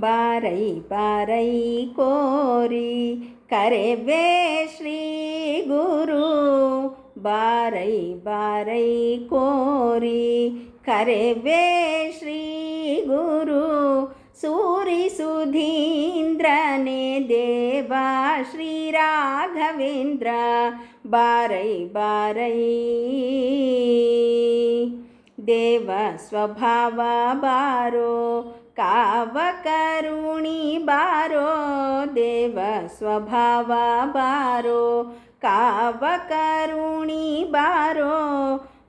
ಬಾರೈ ಬಾರೈ ಕೋರಿ ಕರೆವೆ ಶ್ರೀ ಗುರು ಬಾರೈ ಬಾರೈ ಕೋರಿ ಕರೆವೆ ಶ್ರೀ ಗುರು ಸೂರಿ ಸುಧೀಂದ್ರನೇ ದೇವ ಶ್ರೀ ರಾಘವೇಂದ್ರ ಬಾರೈ ಬಾರೈ ದೇವ ಸ್ವಭಾವ ಬಾರೋ ಕಾವ ಕರುಣಿ ಬಾರೋ ದೇವ ಸ್ವಭಾವ ಬಾರೋ ಕಾವ ಕರುಣಿ ಬಾರೋ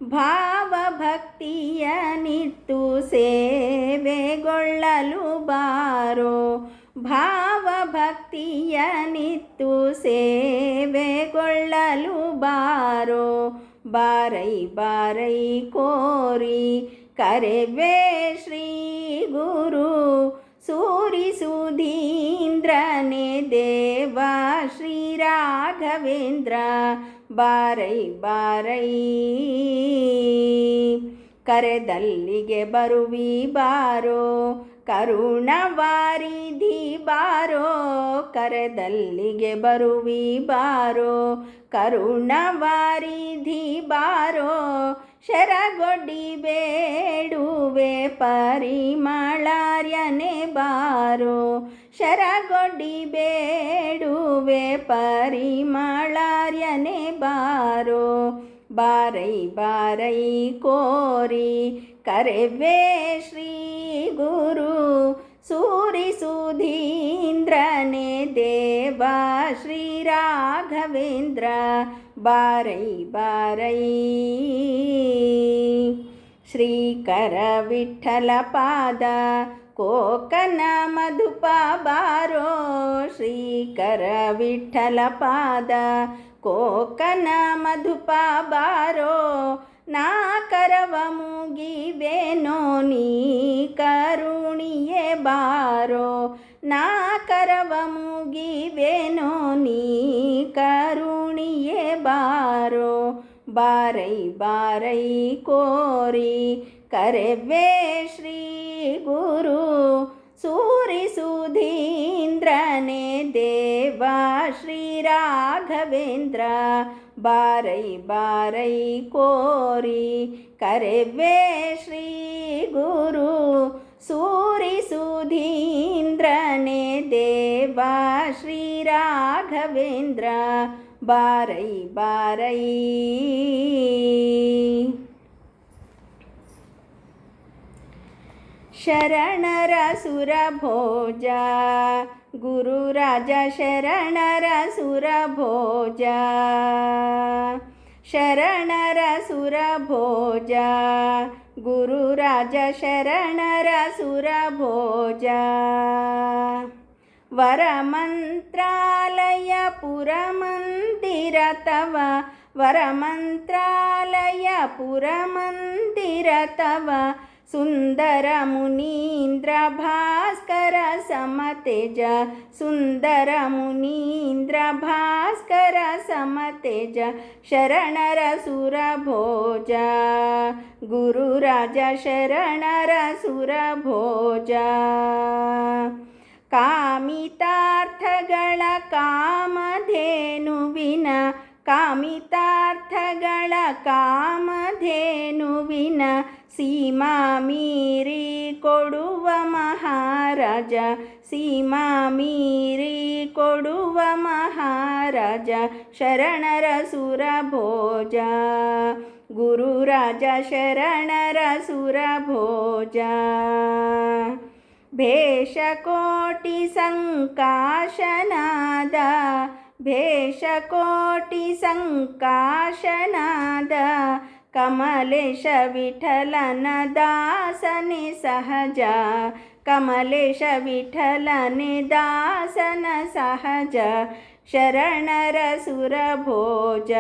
ಭಾವ ಭಕ್ತಿಯ ನಿಟ್ಟು ಸೇವೆಗೊಳ್ಳಲು ಬಾರೋ ಭಾವ ಭಕ್ತಿಯ ನಿತ್ತು ಸೇವೆಗೊಳ್ಳಲು ಬಾರೋ ಬಾರೈ ಬಾರೈ ಕೋರಿ ಕರೆವೆ ಶ್ರೀ ಗುರು ಸೂರಿ ಸುಧೀಂದ್ರನೇ ದೇವ ಶ್ರೀ ರಾಘವೇಂದ್ರ ಬಾರೈ ಬಾರೈ ಕರೆದಲ್ಲಿಗೆ ಬರುವಿ ಬಾರೋ ಕರುಣವಾರಿಧಿ ಬಾರೋ, ಕರೆದಲ್ಲಿಗೆ ಬರುವಿ ಬಾರೋ ಕರುಣವಾರಿಧಿ ಬಾರೋ, ಶರಗೊಡ್ಡಿ ಬೇಡುವೆ ಪರಿಮಳಾರ್ಯನೆ ಬಾರೋ, ಶರಗೊಡ್ಡಿ ಬೇಡುವೆ ಪರಿಮಳಾರ್ಯನೆ ಬಾರೋ ಬಾರೈ ಬಾರೈ ಕೋರಿ ಕರೆವೆ ಶ್ರೀ ಗುರು ಸೂರಿ ಸುಧೀಂದ್ರನೇ ದೇವ ಶ್ರೀ ರಾಘವೇಂದ್ರ ಬಾರೈ ಬಾರೈ ಶ್ರೀಕರ ವಿಠಲ ಪಾದ ಕೋಕನ ಮಧುಪ ಬಾರೋ ಶ್ರೀಕರ ವಿಠಲ ಪಾದ ಕೋಕನ ಮಧುಪ ಬಾರೋ ನಾ ಕರವ ಮುಗಿವೆನೋ ನೀ ಕರುಣಿಯೇ ಬಾರೋ ನಾ ಕರವ ಮುಗಿವೆನೋ ನೀ ಕರುಣಿಯೇ ಬಾರೋ ಬಾರೈ ಬಾರೈ ಕೋರಿ ಕರೆವೆ ಶ್ರೀ ಗುರು ಸೂರಿ ಸುಧೀಂದ್ರನೇ ದೇವ ಶ್ರೀ ರಾಘವೇಂದ್ರ ಬಾರೈ ಬಾರೈ ಕೋರಿ ಕರೆವೆ ಶ್ರೀ ಗುರು ಸೂರಿ ಸುಧೀಂದ್ರನೇ ದೇವ ಶ್ರೀ ರಾಘವೇಂದ್ರ ಬಾರೈ ಬಾರೈ ಶರಣರ ಸುರಭೋಜ ಗುರುರಾಜ ಶರಣರ ಸುರಭೋಜ ಶರಣರ ಸುರಭೋಜ ಗುರುರಾಜ ಶರಣರ ಸುರಭೋಜ ವರಮಂತ್ರಾಲಯ ಪುರಮಂದಿರ ತವ ವರಮಂತ್ರಾಲಯ ಪುರಮಂದಿರ ತವ ಸುಂದರ ಮುನೀಂದ್ರ ಭಾಸ್ಕರ ಸಮತೇಜ ಸುಂದರ ಮುನೀಂದ್ರ ಭಾಸ್ಕರ ಸಮತೇಜ ಶರಣರ ಸುರಭೋಜ ಗುರುರಾಜ ಶರಣರ ಸುರಭೋಜ ಕಾಮಿತಾರ್ಥಗಳ ಕಾಮಧೇನುವಿನ ಕಾಮಿತಾರ್ಥಗಳ ಕಾಮಧೇನುವಿನ ಸೀಮಾ ಮೀರಿ ಕೊಡುವ ಮಹಾರಾಜ ಸೀಮಾ ಮೀರಿ ಕೊಡುವ ಮಹಾರಾಜ, ಶರಣರ ಸುರಭೋಜ. ಗುರುರಾಜ ಶರಣರ ಭೇಷಕೋಟಿ ಸಂಕಾಶನಾದ ಭೇಷಕೋಟಿ ಸಂಕಾಶನಾದ कमलेशविठलन दासनि सहज। कमलेश विठलनि सहज। शरणरसुरभोज।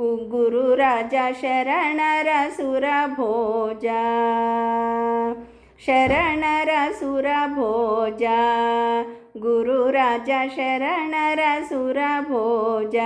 गुरुराज शरणरसुरभोज। शरणरसुरभोज। गुरुराज शरणरसुरभोज।